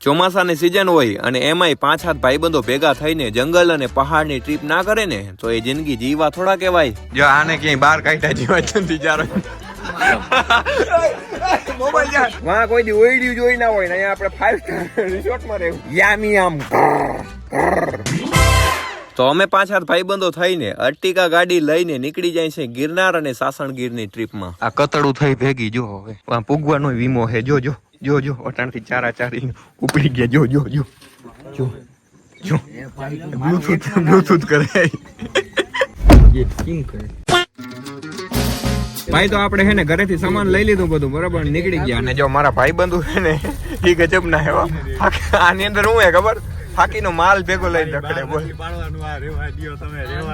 ચોમાસાની સિઝન હોય અને એમાંય પાંચ સાત ભાઈબંધો ભેગા થઈને જંગલ અને પહાડની ટ્રીપ ના કરે ને તો એ જિંદગી જીવા થોડા કહેવાય. જો આને ક્યાંય બહાર કાઢ્યા જીવા છે બિચારો કોઈ દી ઓઈડ્યું જોઈ ના હોય ને અહીંયા આપણે ફાઈવ સ્ટાર રિસોર્ટમાં રહેવું. યામી આમ. તો અમે પાંચ સાત ભાઈબંધો થઈને અર્ટિકા ગાડી લઈને નીકળી જાય છે ગિરનાર અને સાસણગીરની ટ્રીપમાં આ કતડું થઈ ભેગી જો હવે. પૂગવાનો વીમો હે જો. જો જો અટાણથી ચારા ચારી ઉપડી ગયા. જો જો જો. જો જો. બ્લૂટૂથ બ્લૂટૂથ કરે. ભાઈ તો આપણે હે ને ઘરેથી સામાન લઈ લીધું બધું બરાબર? નીકળી ગયા. અને જો મારા ભાઈ બંધુ છે ને એ ગજબ ના હે. આની અંદર હું હે ખબર? ફાકીનો માલ ભેગો લઈ રખડે બોલ.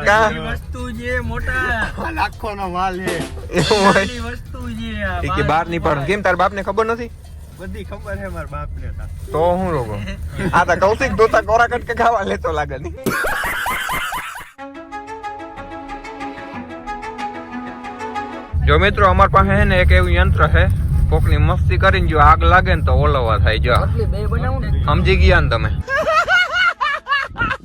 કાં? વસ્તુ જે મોટા. લાખો નો માલ છે. એવું વસ્તુ જે કે બહાર નહીં પણ કેમ તાર બાપ ને ખબર નથી? બધી ખબર હે મારા બાપ ને તો હું રોગો? આ તો કૌશિક દોતા કોરા કટકે ખાવા લેતો લાગે ની. જો મિત્રો અમાર પાસે હે ને એક એવું યંત્ર છે કોકની મસ્તી કરીને જો આગ લાગે ને તો ઓલવા થાય જો બે સમજી ગયા ને તમે?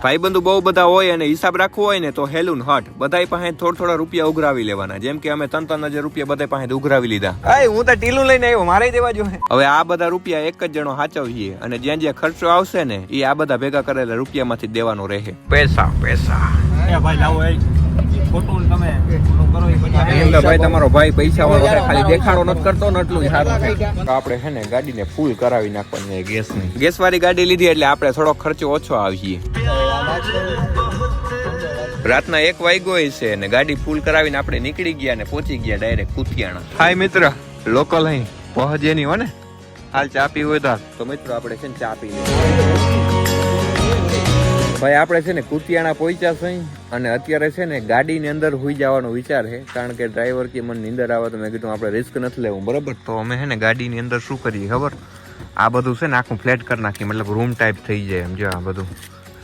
ભાઈબંધુ બહુ બધા હોય અને હિસાબ રાખવો હોય ને તો હેલુન હટ બધા પાસે થોડા થોડા રૂપિયા ઉઘરાવી લેવાના. જેમ કે અમે ત્રણ ત્રણ હજાર રૂપિયા બધા પાસે ઉઘરાવી લીધા. હું તો ટીલું લઈને આવ્યો મારે દેવા જો હવે આ બધા રૂપિયા એક જ જણો સાચવીએ અને જ્યાં જ્યાં ખર્ચો આવશે ને એ આ બધા ભેગા કરેલા રૂપિયામાંથી દેવાનો રહે. પૈસા પૈસા. ભાઈ લાવો ખોટું તમે કરો એ પછી એમ તો ભાઈ તમારો ભાઈ પૈસા વાળો છે ખાલી દેખાડો નથી કરતો ને એટલું સારું. છે આપણે છે ને ગાડીને ફૂલ કરાવી નાખવાની ગેસની. ગેસ વાળી ગાડી લીધી એટલે આપણે થોડો ખર્ચો ઓછો આવીએ. રાતના એક વાગ્યો છે અને ગાડી ફૂલ કરાવીને આપણે નીકળી ગયા અને પહોંચી ગયા ડાયરેક્ટ કુતિયાણા. હાય મિત્ર લોકલ અહીં. પહોંચે નહીં હો ને. હાલ ચા પી હોય તો તો મિત્રો આપણે છે ને ચા પી ભાઈ આપણે છે ને કુતિયાણા પહોંચ્યા છે અને અત્યારે છે ને ગાડીની અંદર હોઈ જવાનો વિચાર છે. કારણ કે ડ્રાઈવર કે મને નીંદર આવે તો મેં કીધું આપણે રિસ્ક નથી લેવું બરાબર? તો અમે છે ને ગાડીની અંદર શું કરીએ ખબર? આ બધું છે ને આખું ફ્લેટ કરી નાખીએ મતલબ રૂમ ટાઈપ થઈ જાય એમ જો આ બધું.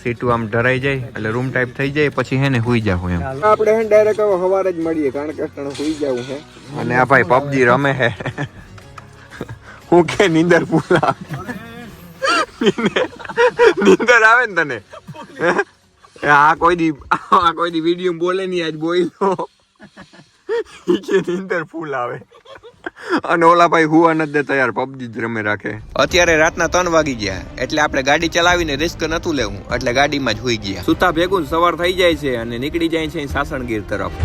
સીટું આમ ઢરાઈ જાય એટલે રૂમ ટાઈપ થઈ જાય પછી હે ને હુઈ જાવ એમ. આપણે હે ડાયરેક્ટ સવારે જ મળીએ કારણ કે અટાણે હુઈ જાવ હે. અને આ ભાઈ પબજી રમે હે. હું કે નીંદર પૂરા નીંદર આવે ને તને? આ કોઈ દી આ કોઈ દી વીડિયો બોલે નહીં આજ બોલ્યો. નીંદર ફૂલ આવે અને ઓલા ભાઈ હુવા નથી દેતા યાર પબજી જ રમે રાખે. અત્યારે રાતના ત્રણ વાગી ગયા એટલે આપણે ગાડી ચલાવીને રિસ્ક નતું લેવું એટલે ગાડીમાં જ હોઈ ગયા. સુતા ભેગું સવાર થઈ જાય છે અને નીકળી જાય છે સાસણગીર તરફ.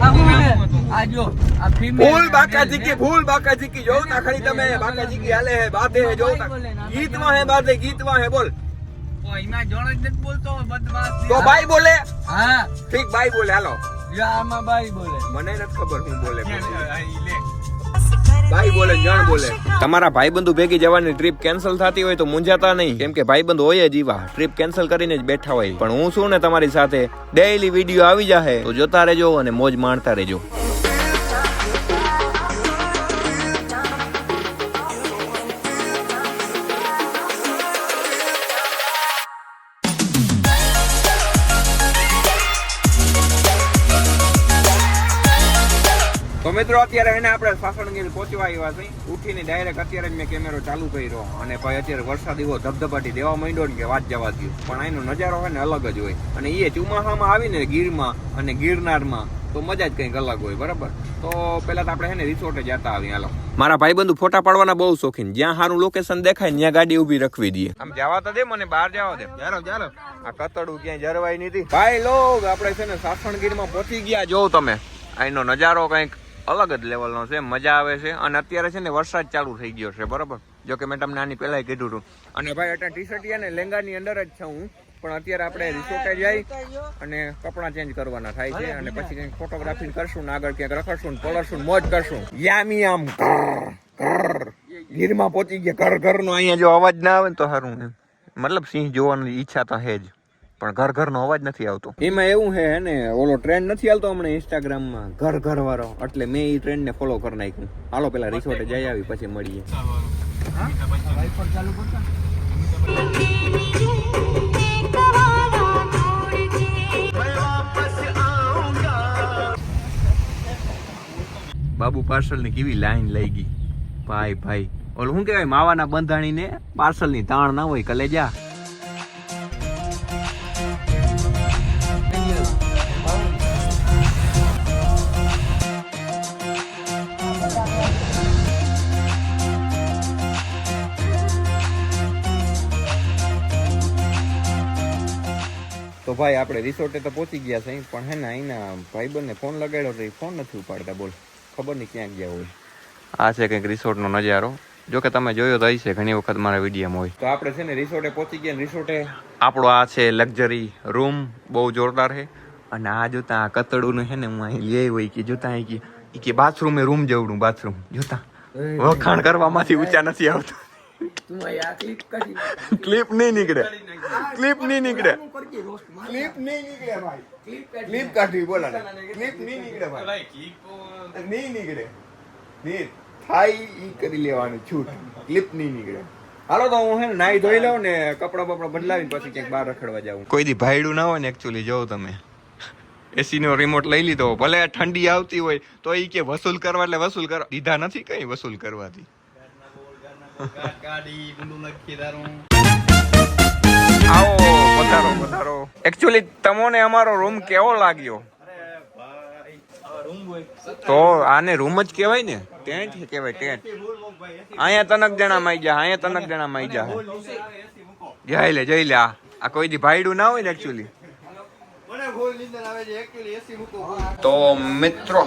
આ હું હે? આ જો આ female ફૂલ બાકાજી કી ફૂલ બાકાજી કી જોઉં તા ખરી તમે બાકાજી કી હાલે હે બાતે હે જોઉં તા. ગીતમાં હે બાતે ગીતમાં હે બોલ. તો ભાઈ બોલે? હા ઠીક ભાઈ બોલે હાલો. મને નથી ખબર હું બોલે. ભાઈ બોલે જણ બોલે. તમારા ભાઈબંધુ ભેગી જવાની ટ્રીપ કેન્સલ થતી હોય તો મૂંઝાતા નહીં. કેમ કે ભાઈબંધ હોય જ એવા ટ્રીપ કેન્સલ કરીને જ બેઠા હોય. પણ હું શું ને તમારી સાથે. ડેઈલી વીડિયો આવી જાહે. તો જોતા રહેજો અને મોજ માણતા રહેજો. મિત્રો અત્યારે એને આપણે સાસણગીર પહોંચવા આવ્યા છે ઉઠીને ડાયરેક્ટ અત્યારે મેં કેમેરો ચાલુ કર્યો અને ભાઈ અત્યારે વરસાદ એવો ધબધબાટી દેવા માંડ્યો ને કે વાત જવા દઉં પણ એનો નજારો હોય ને અલગ જ હોય. અને એ ચોમાસામાં આવીને ગીરમાં અને ગિરનારમાં તો મજા જ કંઈક અલગ હોય બરાબર? તો પહેલાં તો આપણે છે ને રિસોર્ટે જતા આવી હાલો. મારા ભાઈ બંધુ ફોટા પાડવાના બહુ શોખીન. જ્યાં સારું લોકેશન દેખાય ત્યાં ગાડી ઊભી રખવી દઈએ. આમ જવા તો દે મને બહાર જવા દે. જારો જારો. આ કતડું ક્યાંય જરવાય નથી. ભાઈ લોગ આપણે છે ને સાસણગીરમાં પહોંચી ગયા જો તમે. અહીંનો નજારો કંઈક અલગ જ લેવલનો છે, મજા આવે છે. અને અત્યારે છે ને વરસાદ ચાલુ થઈ ગયો છે, બરાબર? જો કે મેં તમને આની પહેલા કીધું હતું. અને ભાઈ, અત્યારે ટી શર્ટ ને લેંગાની અંદર જ છું હું. પણ અત્યારે આપણે રિસોર્ટે જઈ અને કપડાં ચેન્જ કરવાના થાય છે. અને પછી કંઈક ફોટોગ્રાફી કરશું ને આગળ ક્યાંક રખડશું ને મોજ કરશું. યામી આમ. ગીરમાં પહોંચી ગયા. ઘર, ઘરનો અહીંયા જો અવાજ ના આવે ને તો સારું એમ. મતલબ સિંહ જોવાની ઈચ્છા તો હે જ. પણ ઘર ઘરનો અવાજ નથી આવતો. એમાં એવું છે ને ઓલો ટ્રેન્ડ નથી હાલતો હમણાં ઇન્સ્ટાગ્રામમાં ઘર ઘર વાળો. એટલે મેં એ ટ્રેન્ડ ને ફોલો કરી નાખ્યું. હાલો પેલા રિસોર્ટે જઈ આવી પછી મળીએ. બાબુ પાર્સલની કેવી લાઈન લઈ ગઈ? ભાઈ ભાઈ. ઓલું શું કહેવાય માવાના બંધાણીને પાર્સલની તાણ ના હોય કલેજા. તો ભાઈ આપણે રિસોર્ટે તો પહોંચી ગયા છે પણ હે ને અહીંના ભાઈબંધને ફોન લગાડ્યો તો એ ફોન નથી ઉપાડતા બોલ. ખબર નહીં ક્યાં ગયા હોય. આ છે કંઈક રિસોર્ટનો નજારો. જો કે તમે જોયો તો છે ઘણી વખત મારા વિડીયોમાં હોય. તો આપણે છે ને રિસોર્ટે પહોંચી ગયા રિસોર્ટે? આપણો આ છે લક્ઝરી રૂમ બહુ જોરદાર છે. અને આ જોતા આ કતડું છે ને હું અહીં લઈ હોય કે જોતા અહીં કે બાથરૂમે રૂમ જવડું બાથરૂમ. જોતા. વખાણ કરવામાંથી ઊંચા નથી આવતું. ક્લિપ નહીં નીકળે. ક્લિપ નહીં નીકળે. ક્લિપ નહીં નીકળે ભાઈ. ક્લિપ કાઢી બોલા ક્લિપ નહીં નીકળે ભાઈ. નહીં નીકળે. નહીં. થાય ઈ કરી લેવાનું છૂટ. ક્લિપ નહીં નીકળે. હાલો તો હું હે ને નાઈ ધોઈ લઉં ને કપડા બપડા બદલાવીને પછી ક્યાંક બહાર રખડવા જાઉં. કોઈ દી ભાઈડું ના હોય ને એકચ્યુઅલી જોઉં તમે. એસી નો રિમોટ લઈ લીધો. ભલે ઠંડી આવતી હોય તો ઈ કે વસૂલ કરવા એટલે વસૂલ કરવા. દીધા નથી કઈ વસૂલ કરવાથી? આવો પધારો પધારો એકચ્યુઅલી તમને અમારો રૂમ કેવો લાગ્યો? તો આને રૂમ જ કહેવાય ને? ટેન્ટ કહેવાય ટેન્ટ અહીંયા તનક જણા માં ગયા, અહીંયા તનક જણા માં ગયા. જઈ લે જઈ લે, આ આ કોઈ દી ભાઈડું ના હોય ને એકચ્યુઅલી તો મિત્રો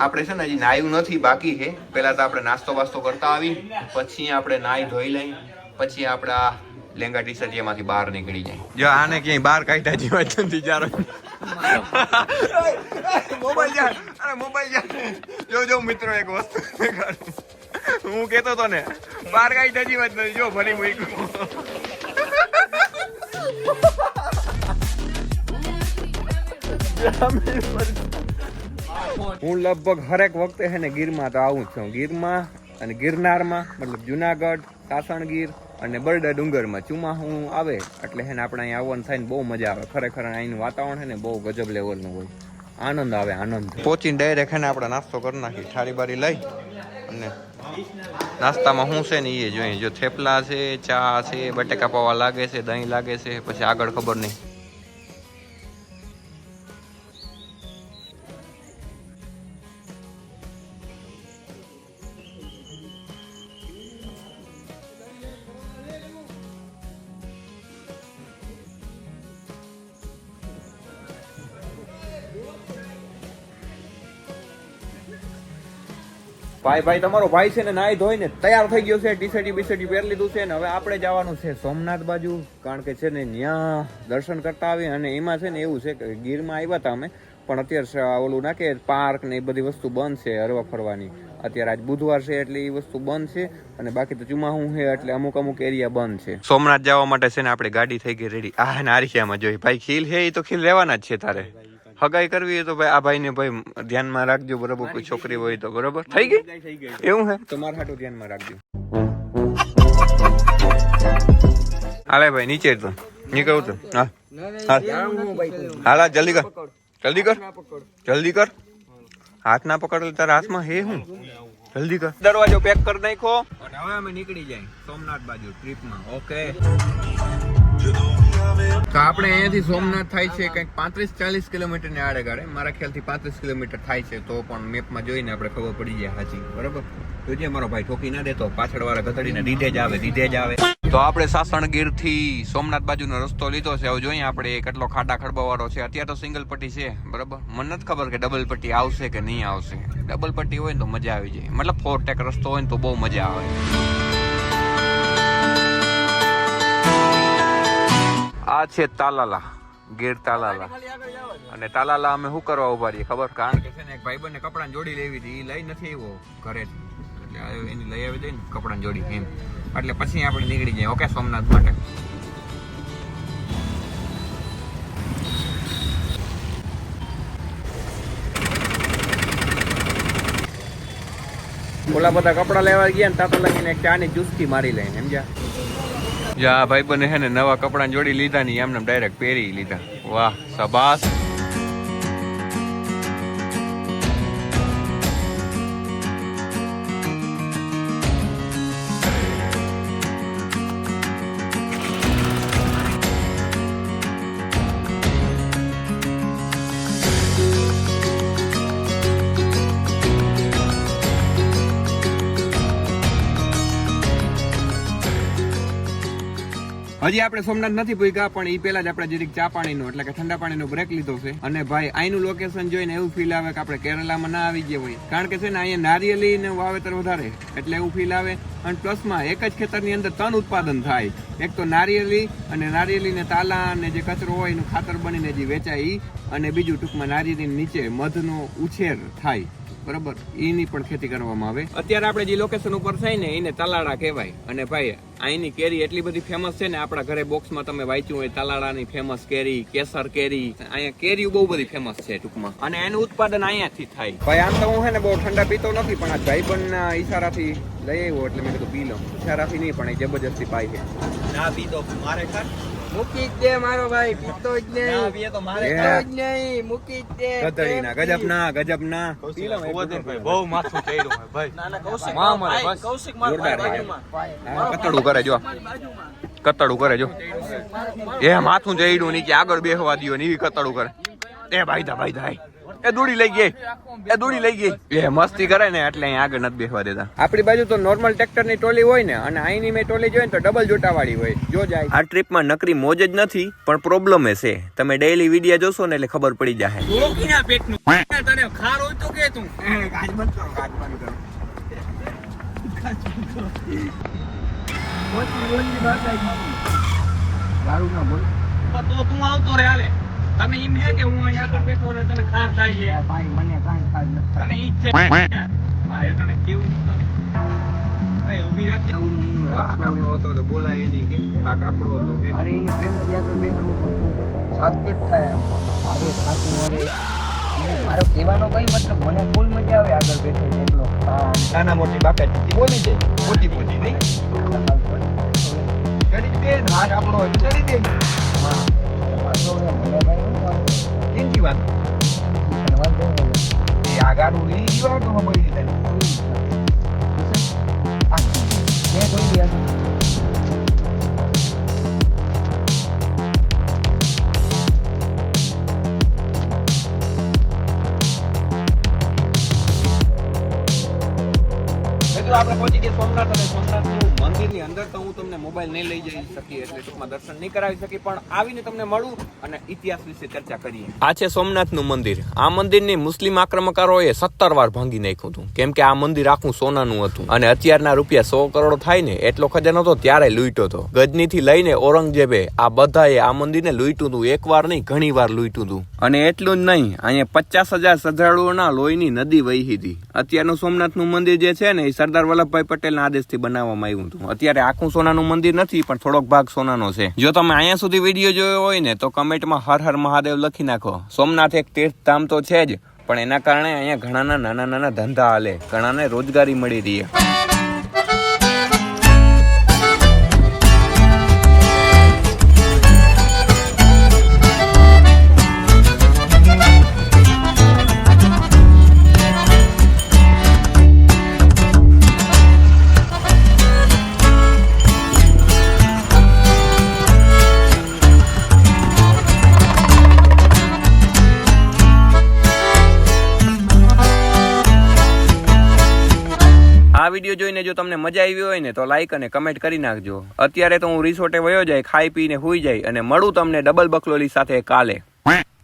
આપણે છે ને હજી નાયું નથી બાકી છે. પહેલા તો આપણે નાસ્તો વાસ્તો કરતા આવી પછી આપણે નાઈ ધોઈ લઈ પછી આપણા લેંગા ટી શર્ટ એમાંથી બહાર નીકળી જાય. જો આને ક્યાંય બહાર કાઢ્યા જેવા નથી જારો. મોબાઈલ જા અરે મોબાઈલ જા જો જો મિત્રો એક વસ્તુ હું કેતો તો ને બહાર કાઢ્યા જેવા જ નથી જો ફરી મૂક્યું. હું લગભગ હરેક વખતે છે ને ગીરમાં તો આવું છું. ગીરમાં અને ગિરનારમાં, મતલબ જુનાગઢ, સાસણગીર અને બરડા ડુંગરમાં ચુમા હું આવે એટલે છે ને આપણે અહીંયા આવવાનું થાય ને બહુ મજા આવે. ખરેખર અહીંનું વાતાવરણ છે ને બહુ ગજબ લેવલનું હોય. આનંદ આવે, આનંદ. પહોંચીને ડાયરેક્ટ છે ને આપણે નાસ્તો કરી નાખી થાળી બારી લઈ અને નાસ્તામાં શું છે ને એ જોઈએ. જો થેપલા છે, ચા છે, બટેકા પૌવા લાગે છે, દહીં લાગે છે, પછી આગળ ખબર નહીં. ભાઈ ભાઈ, તમારો ભાઈ છે ને નાઈ ધોઈને તૈયાર થઈ ગયો છે. ટી શર્ટી બીસર્ટી પહેરી લીધું છે ને હવે આપણે જવાનું છે સોમનાથ બાજુ, કારણ કે છે ને ત્યાં દર્શન કરતા આવી અને એમાં છે ને એવું છે કે ગીરમાં આવ્યા હતા અમે, પણ અત્યારે ઓલું ના કે પાર્ક ને એ બધી વસ્તુ બંધ છે, હરવા ફરવાની. અત્યારે આજ બુધવાર છે એટલે એ વસ્તુ બંધ છે અને બાકી તો ચુમાહું છે એટલે અમુક અમુક એરિયા બંધ છે. સોમનાથ જવા માટે છે ને આપણે ગાડી થઈ ગઈ રેડી આ નારિયામાં જોઈ. ભાઈ, ખીલ છે એ તો ખીલ લેવાના જ છે તારે. હગાઈ કરવી હોય તો ભાઈ આ ભાઈને ભાઈ ધ્યાનમાં રાખજો બરોબર? કોઈ છોકરી હોય તો બરોબર? થઈ ગઈ? એવું હે? તો મારા હાટું ધ્યાનમાં રાખજો. હાલે ભાઈ નીચે તો. નીકળું તો. હા. હાલ હાલ હાલ, જલ્દી કર. જલ્દી કર. જલ્દી કર. હાથ ના પકડ એટલે તારા હાથમાં હે હું? જલ્દી કર. દરવાજો પેક કરી નાખો અને હવે અમે નીકળી જાય સોમનાથ બાજુ ટ્રીપમાં. ઓકે. તો આપણે અહીંયાથી સોમનાથ થાય છે કંઈક પાંત્રીસ ચાલીસ કિલોમીટર ને આડે ગાડે મારા ખ્યાલથી પાંત્રીસ કિલોમીટર થાય છે, તો પણ મેપમાં જોઈને આપણે ખબર પડી જાય હાજી. બરાબર? જોજે મારો ભાઈ ઠોકી ના દેતો પાછળ વાળા ગધડીને દીધે જ આવે, દીધે જ આવે. તો આપણે સાસણગીરથી સોમનાથ બાજુનો રસ્તો લીધો છે. હવે જોઈએ આપણે કેટલો ખાડા ખડબા વાળો છે. અત્યારે તો સિંગલ પટ્ટી છે, બરાબર? મને નથી ખબર કે ડબલ પટ્ટી આવશે કે નહીં આવશે. ડબલ પટ્ટી હોય ને તો મજા આવી જાય. મતલબ ફોર ટેક રસ્તો હોય ને તો બહુ મજા આવે. આ છે તાલાલા, ગીર તાલાલા. અને તાલાલા અમે શું કરવા ઊભા રહીએ ખબર? કારણ કે છે ને એક ભાઈબંધને કપડાં જોડી લેવી હતી એ લઈ નથી આવ્યો ઘરે. એટલે એની લઈ આવી દઈ ને કપડાં જોડી એમ. એટલે પછી આપણે નીકળી જઈએ, ઓકે, સોમનાથ માટે. ઓલા બધા કપડા લેવા ગયા ને તાતા લાગીને એક ચાની ચુસ્કી મારી લઈને, સમજ્યા? જા ભાઈ બને હે ને નવા કપડાં જોડી લીધા ની એમને ડાયરેક્ટ પહેરી લીધા. વાહ સબાસ હજી આપણે સોમનાથ નથી ભૂગ્યા પણ એ પહેલા જ આપણે જરીક ચા પાણીનો, એટલે કે ઠંડા પાણીનો બ્રેક લીધો છે. અને ભાઈ અહીંનું લોકેશન જોઈને એવું ફીલ આવે કે આપણે કેરલામાં ના આવી ગયા હોય. કારણ કે છે ને, અહીંયા નારિયેલી ને વાવેતર વધારે, એટલે એવું ફીલ આવે. અને પ્લસમાં એક જ ખેતરની અંદર ત્રણ ઉત્પાદન થાય. એક તો નારિયેલી અને નારિયેલી ને તાલા અને જે કચરો હોય એનું ખાતર બનીને જે વેચાય એ અને બીજું ટૂંકમાં નારિયેલી નીચે મધનો ઉછેર થાય. બરોબર? એની પણ ખેતી કરવામાં આવે. અત્યારે આપણે જે લોકેશન ઉપર થાય ને, એને તલાડા કહેવાય. અને ભાઈ અહીંની કેરી એટલી બધી ફેમસ છે ને આપણા ઘરે બોક્સમાં તમે વાંચ્યું હોય તાલાળાની ફેમસ કેરી કેસર કેરી. અહીંયા કેરી બહુ બધી ફેમસ છે ટૂંકમાં. અને એનું ઉત્પાદન અહીંયાથી થાય. ભાઈ આમ તો હું હે ને બહુ ઠંડા પીતો નથી પણ આ ભાઈબંધના ઈશારાથી લઈ આવ્યો એટલે મેં કીધું પી લઉં ઈશારાથી નહીં પણ એ જબરજસ્તી પાય છે. ના પી તો મારે ખાર મૂકી જ દે મારો ભાઈ પીતો જ નહીં. તો મારે એ. પીતો જ નહીં મૂકી જ દે. ગધડીના ગજબના ગજબના. બહુ માથું ચડ્યું ભાઈ. માં ના કૌશિક મારે બસ. જોરદાર કતડું કરે જો. કતડું કરે જો. એ માથું જઈડું નીચે આગળ બેસવા દ્યો ને એવી કતડું કરે. એ ભાઈ દા ભાઈ દા એ દોડી લઈ ગઈ. એ દોડી લઈ ગઈ. એ મસ્તી કરે ને એટલે અહીં આગળ નથી બેસવા દેતા. આપણી બાજુ તો નોર્મલ ટ્રેક્ટરની ટોલી હોય ને અને અહીંની મેં ટોલી જોઈએ ને તો ડબલ જોટાવાળી હોય. જો જાય. આ ટ્રીપમાં નકરી મોજ જ નથી પણ પ્રોબ્લેમ છે. તમે ડેઈલી વીડિયો જોશો ને એટલે ખબર પડી જાય રોકીના પેટનું. તને ખાર હોય તો કે તું. પણ તો તું આવતો રે હાલે. તમે એમ હે કે હું અહીંયા આગળ બેઠો ને તને ખાર થાય છે. ભાઈ મને કાંઈ ખાર નથી તને ઈ છે. મારે તને કેવું એ ઊભી રાખજે બોલાય નહીં કે આ કાપડો હતો કે. અરે એ પ્રેમ ત્યાં તો બેઠો સાચે થાય અરે સાચું અરે મારો કહેવાનો કઈ મતલબ? મને ફૂલ મજા આવે આગળ બેઠો એટલો. નાના મોટી બાપે બોલી દે. મોટી મોટી નહીં? ચડી દે હાથ આપણો હોય તો ચડી દે કેમકી વાત એ આ ગાડું લઈ ગયો તો મળી જાય મિત્રો આપણે પહોંચી ગયા સોમનાથ અને સોમનાથનું મંદિરની અંદર તો હું તમને મોબાઈલ નહીં લઈ જઈ શકી એટલે ટૂંકમાં દર્શન નહીં કરાવી શકી પણ આવીને તમને મળું અને ઇતિહાસ વિશે ચર્ચા કરીએ. આ છે સોમનાથનું મંદિર. આ મંદિરની મુસ્લિમ આક્રમકારોએ સત્તર વાર ભાંગી નાખ્યું હતું. કેમ કે આ મંદિર આખું સોનાનું હતું. અને અત્યારના રૂપિયા સો કરોડ થાય ને એટલો ખજાનો તો ત્યારે લૂંટ્યો હતો. ગજનીથી લઈને ઔરંગઝેબે આ બધાએ આ મંદિરને લૂંટ્યું હતું. એક વાર નહીં ઘણી વાર લૂંટ્યું હતું. અને એટલું જ નહીં અહીંયા પચાસ હજાર શ્રદ્ધાળુઓના લોહીની નદી વહી હતી. અત્યારનું સોમનાથનું મંદિર જે છે ને એ સરદાર વલ્લભભાઈ પટેલના આદેશથી બનાવવામાં આવ્યું હતું અત્યારે આખું સોનાનું મંદિર નથી, પણ થોડોક ભાગ સોનાનો છે. જો તમે અહીંયા સુધી વીડિયો જોયો હોય ને, તો કમેન્ટમાં હર હર મહાદેવ લખી નાખો. સોમનાથ એક તીર્થધામ તો છે જ, પણ એના કારણે અહીંયા ઘણાના નાના નાના ધંધા હાલે, ઘણાને રોજગારી મળી રહી. વીડિયો તમને મજા આવી હોય ને તો લાઈક અને કમેન્ટ કરી નાખજો. અત્યારે તો હું રિસોર્ટે વયો જાય, ખાઈ પીને હુઈ જાય અને મળું તમને ડબલ બકલોલી સાથે કાલે.